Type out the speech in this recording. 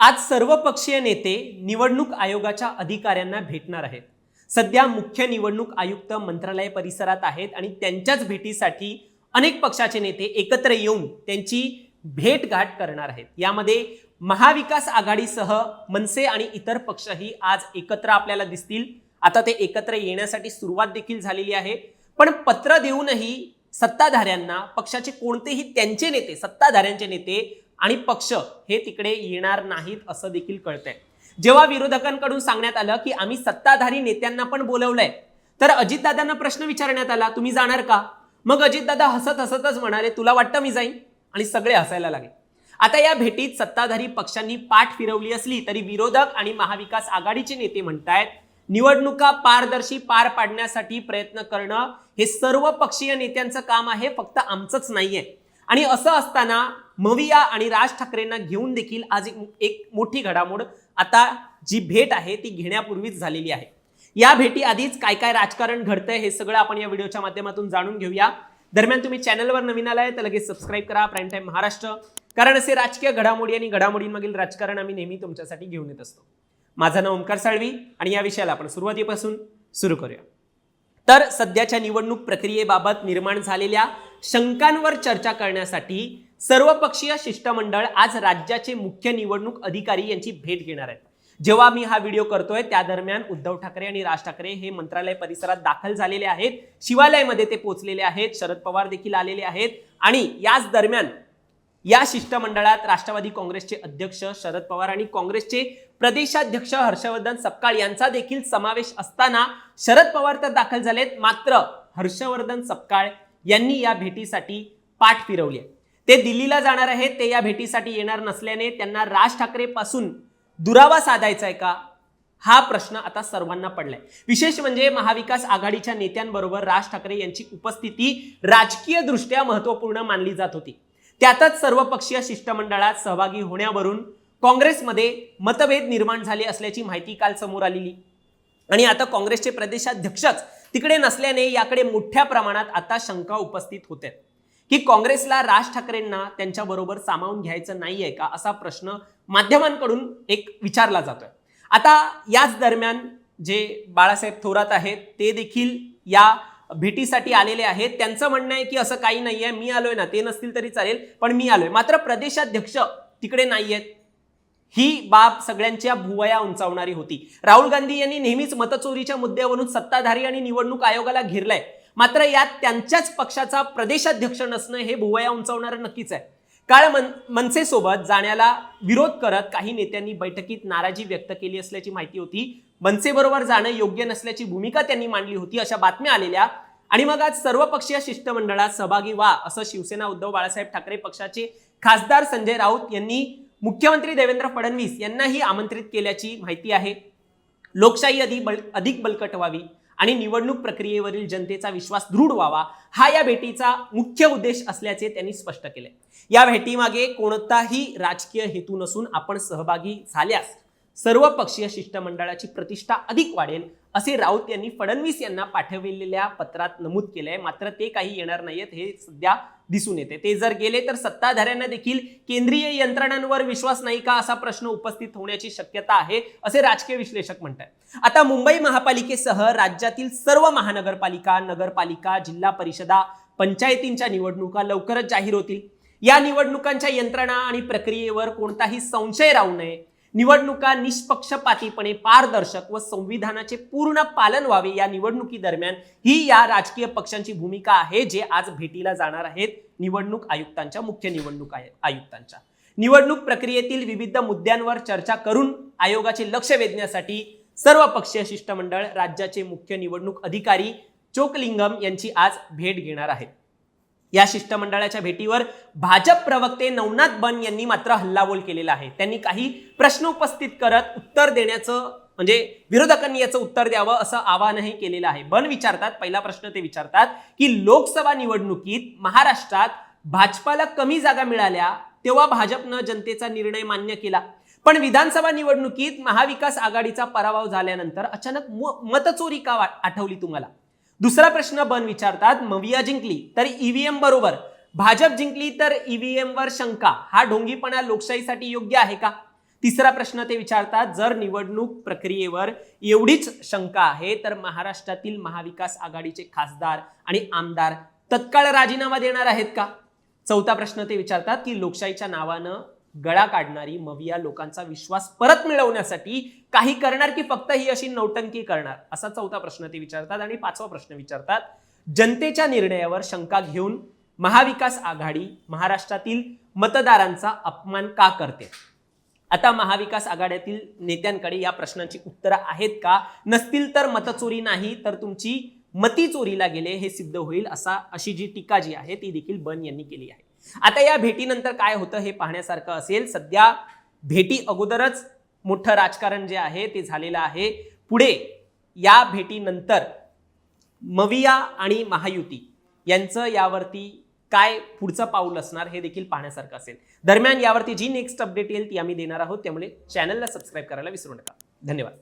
आज सर्वपक्षीय नेते निवडणूक आयोगाच्या अधिकाऱ्यांना भेटणार आहेत. सध्या मुख्य निवडणूक आयुक्त मंत्रालय परिसरात आहेत आणि त्यांच्याच भेटीसाठी अनेक पक्षाचे नेते एकत्र येऊन त्यांची भेटगाठ करणार आहेत. यामध्ये महाविकास आघाडीसह मनसे आणि इतर पक्षही आज एकत्र आपल्याला दिसतील. आता ते एकत्र येण्यासाठी सुरुवात देखील झालेली आहे. पण पत्र देऊनही सत्ताधाऱ्यांना पक्षाचे कोणतेही त्यांचे नेते सत्ताधाऱ्यांचे नेते आणि पक्ष हे तिकडे येणार नाहीत असं देखील कळतंय. जेव्हा विरोधकांकडून सांगण्यात आलं की आम्ही सत्ताधारी नेत्यांना पण बोलवलंय तर अजितदादांना प्रश्न विचारण्यात आला तुम्ही जाणार का? मग अजितदादा हसत हसतच म्हणाले तुला वाटतं मी जाईन. आणि सगळे हसायला लागले. आता या भेटीत सत्ताधारी पक्षांनी पाठ फिरवली असली तरी विरोधक आणि महाविकास आघाडीचे नेते म्हणतायत निवडणुका पारदर्शी पार पाडण्यासाठी प्रयत्न करणं हे सर्व पक्षीय नेत्यांचं काम आहे फक्त आमचंच नाहीये. आणि असं असताना मविया आणि राज ठाकरेंना घेऊन देखील आज एक- मोठी घडामोड आता जी भेट आहे ती घेण्यापूर्वीच झालेली आहे. या भेटी आधीच काय काय राजकारण घडतंय हे सगळं आपण या व्हिडिओच्या माध्यमातून जाणून घेऊया. दरम्यान तुम्ही चॅनलवर नवीन आलाय तर लगेच सबस्क्राईब करा प्राईम टाईम महाराष्ट्र. कारण असे राजकीय घडामोडी आणि घडामोडींमागील राजकारण आम्ही नेहमी तुमच्यासाठी घेऊन येत असतो. माझं नाव ओंकार साळवी आणि या विषयाला आपण सुरुवातीपासून सुरू करूया. तर सध्याच्या निवडणूक प्रक्रियेबाबत निर्माण झालेल्या शंकांवर चर्चा करण्यासाठी सर्वपक्षीय शिष्टमंडळ आज राज्याचे मुख्य निवडणूक अधिकारी यांची भेट घेणार आहेत. जेव्हा मी हा व्हिडिओ करतोय त्या दरम्यान उद्धव ठाकरे आणि राज ठाकरे हे मंत्रालय परिसरात दाखल झालेले आहेत. शिवालयामध्ये ते पोहोचलेले आहेत शरद पवार देखील आलेले आहेत आणि याच दरम्यान या शिष्टमंडळात राष्ट्रवादी काँग्रेसचे अध्यक्ष शरद पवार आणि काँग्रेसचे प्रदेशाध्यक्ष हर्षवर्धन सपकाळ यांचा देखील समावेश असताना शरद पवार तर दाखल झालेत मात्र हर्षवर्धन सपकाळ यांनी या भेटीसाठी पाठ फिरवली आहे. ते दिल्लीला जाणार आहेत ते या भेटीसाठी येणार नसल्याने त्यांना राज ठाकरेपासून दुरावा साधायचा आहे का? हा प्रश्न आता सर्वांना पडलाय. विशेष म्हणजे महाविकास आघाडीच्या नेत्यांबरोबर राज ठाकरे यांची उपस्थिती राजकीय दृष्ट्या महत्त्वपूर्ण मानली जात होती. त्यातच सर्वपक्षीय शिष्टमंडळात सहभागी होण्यावरून काँग्रेसमध्ये मतभेद निर्माण झाले असल्याची माहिती काल समोर आलेली. आणि आता काँग्रेसचे प्रदेशाध्यक्षच तिकडे नसल्याने याकडे मोठ्या प्रमाणात आता शंका उपस्थित होते की काँग्रेसला राज ठाकरेंना त्यांच्याबरोबर सामावून घ्यायचं नाहीये का असा प्रश्न माध्यमांकडून एक विचारला जातोय. आता याच दरम्यान जे बाळासाहेब थोरात आहेत ते देखील या भेटीसाठी आलेले आहेत. त्यांचं म्हणणं आहे की असं काही नाहीये मी आलोय ना ते नसतील तरी चालेल पण मी आलोय. मात्र प्रदेशाध्यक्ष तिकडे नाहीयेत. ही बाब सगळ्यांच्या भुवया उंचावणारी होती. राहुल गांधी यांनी नेहमीच मतचोरीच्या मुद्द्यावरून सत्ताधारी आणि निवडणूक आयोगाला घेरलाय. मात्र यात त्यांच्याच पक्षाचा प्रदेशाध्यक्ष नसणं हे भुवया उंचावणारं नक्कीच आहे. काळ मन मनसेसोबत जाण्याला विरोध करत काही नेत्यांनी बैठकीत नाराजी व्यक्त केली असल्याची माहिती होती. मनसेबरोबर जाणं योग्य नसल्याची भूमिका त्यांनी मांडली होती अशा बातम्या आलेल्या. आणि मग आज सर्वपक्षीय शिष्टमंडळात सहभागी व्हा असं शिवसेना उद्धव बाळासाहेब ठाकरे पक्षाचे खासदार संजय राऊत यांनी मुख्यमंत्री देवेंद्र फडणवीस यांनाही आमंत्रित केल्याची माहिती आहे. लोकशाही अधिक बल अधिक बलकट व्हावी. आणि निवडणूक प्रक्रियेवरील जनतेचा विश्वास दृढ व्हावा हा या भेटीचा मुख्य उद्देश असल्याचे त्यांनी स्पष्ट केले. या भेटीमागे कोणताही राजकीय हेतू नसून आपण सहभागी झाल्यास सर्व पक्षीय शिष्टमंडळाची प्रतिष्ठा अधिक वाढेल असे राऊत यांनी फडणवीस यांना पाठविलेल्या पत्रात नमूद केलंय. मात्र ते काही येणार नाहीयेत हे सध्या दिसून येते. ते जर गेले तर सत्ताधाऱ्यांना देखील केंद्रीय यंत्रणांवर विश्वास नाही का असा प्रश्न उपस्थित होण्याची शक्यता आहे असे राजकीय विश्लेषक म्हणतात आता मुंबई महापालिकेसह राज्यातील सर्व महानगरपालिका नगरपालिका जिल्हा परिषदा पंचायतींच्या निवडणुका लवकरच जाहीर होतील. या निवडणुकांच्या यंत्रणा आणि प्रक्रियेवर कोणताही संशय राहू नये. निवडणुका निष्पक्षपातीपणे पारदर्शक व संविधानाचे पूर्ण पालन व्हावे या निवडणुकी दरम्यान ही या राजकीय पक्षांची भूमिका आहे जे आज भेटीला जाणार आहेत. निवडणूक आयुक्तांच्या मुख्य निवडणूक आयुक्तांच्या. निवडणूक प्रक्रियेतील विविध मुद्द्यांवर चर्चा करून आयोगाचे लक्ष वेधण्यासाठी सर्व पक्षीय शिष्टमंडळ राज्याचे मुख्य निवडणूक अधिकारी चोकलिंगम यांची आज भेट घेणार आहेत. या शिष्टमंडळाच्या भेटीवर भाजप प्रवक्ते नवनाथ बन यांनी मात्र हल्लाबोल केलेला आहे. त्यांनी काही प्रश्न उपस्थित करत उत्तर देण्याचं म्हणजे विरोधकांनी याचं उत्तर द्यावं असं आवाहनही केलेलं आहे. बन विचारतात पहिला प्रश्न ते विचारतात की लोकसभा निवडणुकीत महाराष्ट्रात भाजपाला कमी जागा मिळाल्या तेव्हा भाजपनं जनतेचा निर्णय मान्य केला. पण विधानसभा निवडणुकीत महाविकास आघाडीचा पराभव झाल्यानंतर अचानक म- मतचोरी का आठवली तुम्हाला? दुसरा प्रश्न बन विचारतात मविया जिंकली तर ईव्हीएम बरोबर. भाजप जिंकली तर ईव्हीएम वर शंका. हा ढोंगीपणा लोकशाहीसाठी योग्य आहे का? तिसरा प्रश्न ते विचारतात जर निवडणूक प्रक्रियेवर एवढीच शंका आहे तर महाराष्ट्रातील महाविकास आघाडीचे खासदार आणि आमदार तत्काळ राजीनामा देणार आहेत का? चौथा प्रश्न ते विचारतात की लोकशाहीच्या नावानं गळा काढणारी मविया लोकांचा विश्वास परत मिळवण्यासाठी काही करणार की फक्त ही अशी नौटंकी करणार? असा चौथा प्रश्न ते विचारतात आणि पाचवा प्रश्न विचारतात. जनतेच्या निर्णयावर शंका घेऊन महाविकास आघाडी महाराष्ट्रातील मतदारांचा अपमान का करते? आता महाविकास आघाड्यातील नेत्यांकडे या प्रश्नांची उत्तरं आहेत का? नसतील तर मतचोरी नाही तर तुमची मती चोरीला गेले हे सिद्ध होईल असा अशी जी टीका जी आहे ती देखील बन यांनी केली आहे. आता या भेटीनंतर काय होतं हे पाहण्यासारखं असेल. सध्या भेटी अगोदरच मोठं राजकारण जे आहे ते झालेलं आहे. पुढे या भेटीनंतर मविया आणि महायुती यांचं यावरती काय पुढचं पाऊल असणार हे देखील पाहण्यासारखं असेल. दरम्यान यावरती जी नेक्स्ट अपडेट येईल ती आम्ही देणार आहोत. त्यामुळे चॅनलला सबस्क्राईब करायला विसरू नका. धन्यवाद.